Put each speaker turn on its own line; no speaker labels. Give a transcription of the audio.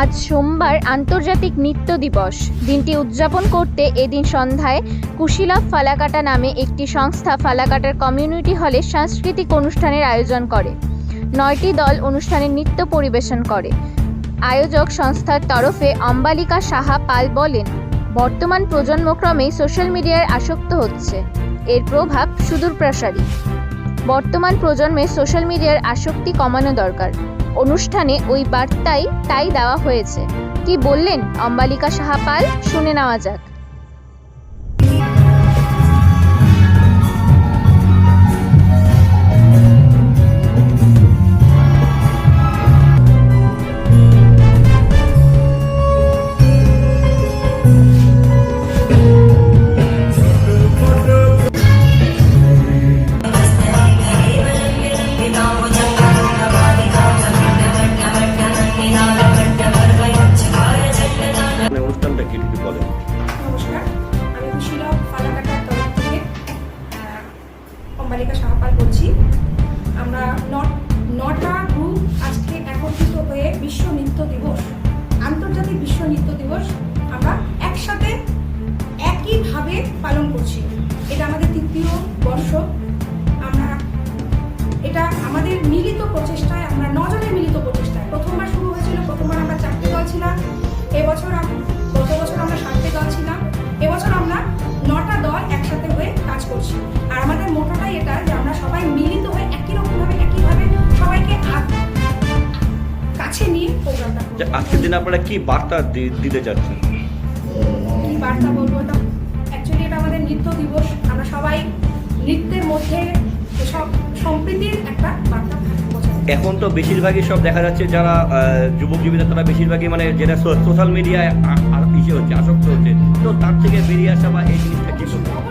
আজ সোমবার আন্তর্জাতিক নৃত্য দিবস। দিনটি উদযাপন করতে এদিন সন্ধ্যায় কুশিলাভ ফালাকাটা নামে একটি সংস্থা ফালাকাটার কমিউনিটি হলে সাংস্কৃতিক অনুষ্ঠানের আয়োজন করে। নয়টি দল অনুষ্ঠানে নৃত্য পরিবেশন করে। আয়োজক সংস্থার তরফে অম্বালিকা সাহা পাল বলেন, বর্তমান প্রজন্মক্রমেই সোশ্যাল মিডিয়ায় আসক্ত হচ্ছে। এর প্রভাব সুদূরপ্রসারী। বর্তমান প্রজন্মে সোশ্যাল মিডিয়ার আসক্তি কমানো দরকার। অনুষ্ঠানে ওই বার্তাই তাই দেওয়া হয়েছে। কি বললেন অম্বালিকা সাহা পাল শুনে নেওয়া যাক।
কি বলেন।
নমস্কার, আমি কুশিলা ফালাকাটার তরফ থেকে অম্বালিকা সাহাপাল বলছি। আমরা নটা গ্রুপ আজকে একত্রিত হয়ে বিশ্ব নৃত্য দিবস, আন্তর্জাতিক বিশ্ব নৃত্য দিবস, আমরা একসাথে একইভাবে পালন করছি। এটা আমাদের যে
আজকের দিনে আপনারা কি বার্তা দিতে চাচ্ছেন?
কি বার্তা বলব এটা? অ্যাকচুয়ালি এটা আমাদের নৃত্য দিবস। আমরা সবাই নৃত্যের মধ্যে সব সম্প্রীতির একটা বার্তা
এখন তো বেশিরভাগই সব দেখা যাচ্ছে যারা যুবক যুবতীরা তারা বেশিরভাগই মানে যেটা সোশ্যাল মিডিয়ায় ইসে হচ্ছে আসক্ত হচ্ছে। তো তার থেকে বেরিয়ে আসা বা এই জিনিসটা কি বলব?